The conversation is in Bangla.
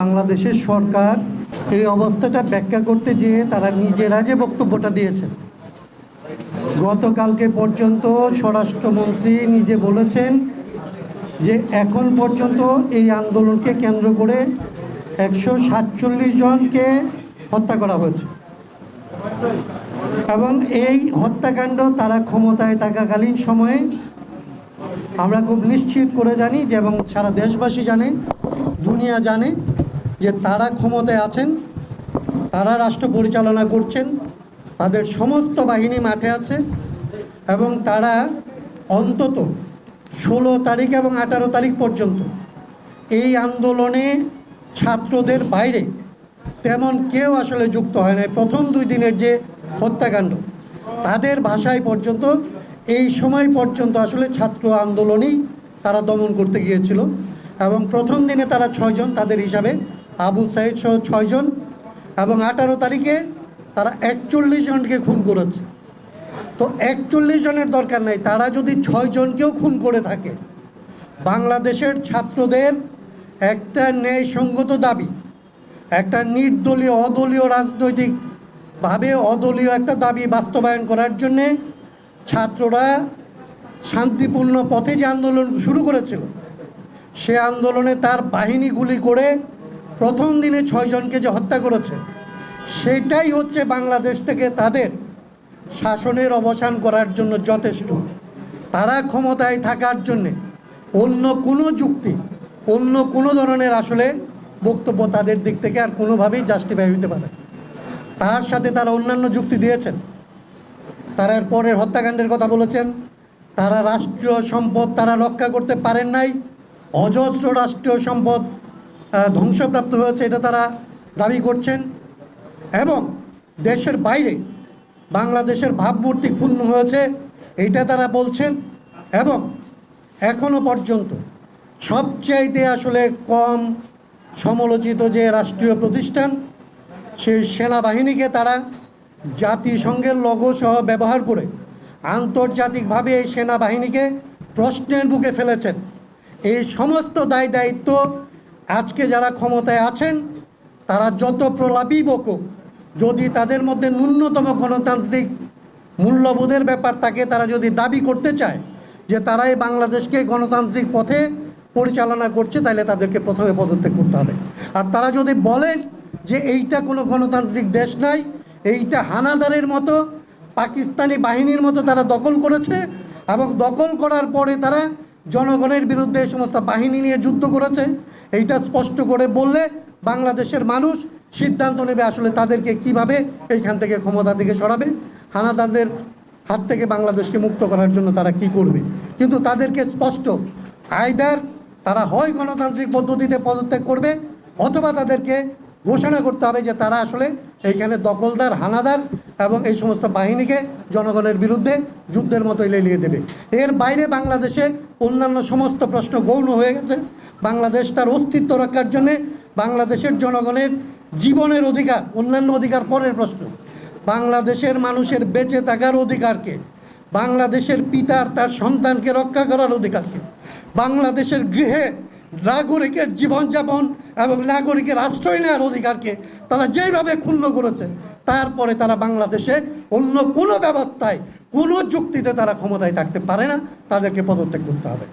বাংলাদেশের সরকার এই অবস্থাটা ব্যাখ্যা করতে যেয়ে তারা নিজেরা যে বক্তব্যটা দিয়েছে গতকালকে পর্যন্ত স্বরাষ্ট্রমন্ত্রী নিজে বলেছেন যে এখন পর্যন্ত এই আন্দোলনকে কেন্দ্র করে একশো সাতচল্লিশ জনকে হত্যা করা হয়েছে। এবং এই হত্যাকাণ্ড তারা ক্ষমতায় থাকাকালীন সময়ে আমরা খুব নিশ্চিত করে জানি যে এবং সারা দেশবাসী জানে, দুনিয়া জানে যে তারা ক্ষমতায় আছেন, তারা রাষ্ট্র পরিচালনা করছেন, তাদের সমস্ত বাহিনী মাঠে আছে এবং তারা অন্তত ষোলো তারিখ এবং আঠারো তারিখ পর্যন্ত এই আন্দোলনে ছাত্রদের বাইরে তেমন কেউ আসলে যুক্ত হয় নাই। প্রথম দুই দিনের যে হত্যাকাণ্ড, তাদের ভাষায় পর্যন্ত, এই সময় পর্যন্ত আসলে ছাত্র আন্দোলনই তারা দমন করতে গিয়েছিল এবং প্রথম দিনে তারা ছয়জন তাদের হিসাবে আবু সাইদ সহ ছয়জন এবং আঠারো তারিখে তারা একচল্লিশ জনকে খুন করেছে। তো একচল্লিশ জনের দরকার নাই, তারা যদি ছয় জনকেও খুন করে থাকে, বাংলাদেশের ছাত্রদের একটা ন্যায়সঙ্গত দাবি, একটা নির্দলীয়, অদলীয় রাজনৈতিকভাবে অদলীয় একটা দাবি বাস্তবায়ন করার জন্যে ছাত্ররা শান্তিপূর্ণ পথে যে আন্দোলন শুরু করেছিল, সে আন্দোলনে তার বাহিনী গুলি করে প্রথম দিনে ছয়জনকে যে হত্যা করেছে, সেটাই হচ্ছে বাংলাদেশ থেকে তাদের শাসনের অবসান করার জন্য যথেষ্ট। তারা ক্ষমতায় থাকার জন্যে অন্য কোনো যুক্তি, অন্য কোনো ধরনের আসলে বক্তব্য তাদের দিক থেকে আর কোনোভাবেই জাস্টিফাই হতে পারে। তার সাথে তারা অন্যান্য যুক্তি দিয়েছেন। তারা এর পরের হত্যাকাণ্ডের কথা বলেছেন। তারা রাষ্ট্রীয় সম্পদ তারা রক্ষা করতে পারেন নাই। অজস্র রাষ্ট্রীয় সম্পদ ধ্বংসপ্রাপ্ত হয়েছে, এটা তারা দাবি করছেন। এবং দেশের বাইরে বাংলাদেশের ভাবমূর্তি ক্ষুণ্ণ হয়েছে, এটা তারা বলছেন। এবং এখনও পর্যন্ত সবচাইতে আসলে কম সমালোচিত যে রাষ্ট্রীয় প্রতিষ্ঠান, সেই সেনাবাহিনীকে তারা জাতিসংঘের লগো সহ ব্যবহার করে আন্তর্জাতিকভাবে এই সেনাবাহিনীকে প্রশ্নের বুকে ফেলেছেন। এই সমস্ত দায় দায়িত্ব আজকে যারা ক্ষমতায় আছেন, তারা যত প্রলাপই বকুক, যদি তাদের মধ্যে ন্যূনতম গণতান্ত্রিক মূল্যবোধের ব্যাপার থাকে, তারা যদি দাবি করতে চায় যে তারাই বাংলাদেশকে গণতান্ত্রিক পথে পরিচালনা করছে, তাহলে তাদেরকে প্রথমে পদত্যাগ করতে হবে। আর তারা যদি বলেন যে এইটা কোনো গণতান্ত্রিক দেশ নাই, এইটা হানাদারের মতো, পাকিস্তানি বাহিনীর মতো তারা দখল করেছে এবং দখল করার পরে তারা জনগণের বিরুদ্ধে এই সমস্ত বাহিনী নিয়ে যুদ্ধ করেছে। এইটা স্পষ্ট করে বললে বাংলাদেশের মানুষ সিদ্ধান্ত নেবে আসলে তাদেরকে কীভাবে এইখান থেকে ক্ষমতা থেকে সরাবে, হানাদারদের হাত থেকে বাংলাদেশকে মুক্ত করার জন্য তারা কি করবে। কিন্তু তাদেরকে স্পষ্ট, আয়দার তারা হয় গণতান্ত্রিক পদ্ধতিতে পদত্যাগ করবে, অথবা তাদেরকে ঘোষণা করতে হবে যে তারা আসলে এইখানে দখলদার, হানাদার এবং এই সমস্ত বাহিনীকে জনগণের বিরুদ্ধে যুদ্ধের মতো লেলিয়ে দেবে। এর বাইরে বাংলাদেশে অন্যান্য সমস্ত প্রশ্ন গৌণ হয়ে গেছে। বাংলাদেশ তার অস্তিত্ব রক্ষার জন্যে বাংলাদেশের জনগণের জীবনের অধিকার, অন্যান্য অধিকার পরের প্রশ্ন। বাংলাদেশের মানুষের বেঁচে থাকার অধিকারকে, বাংলাদেশের পিতার তার সন্তানকে রক্ষা করার অধিকারকে, বাংলাদেশের গৃহে নাগরিকের জীবনযাপন এবং নাগরিকের আশ্রয় নেওয়ার অধিকারকে তারা যেইভাবে ক্ষুণ্ণ করেছে, তারপরে তারা বাংলাদেশে অন্য কোনো ব্যবস্থায়, কোনো যুক্তিতে তারা ক্ষমতায় থাকতে পারে না। তাদেরকে পদত্যাগ করতে হবে।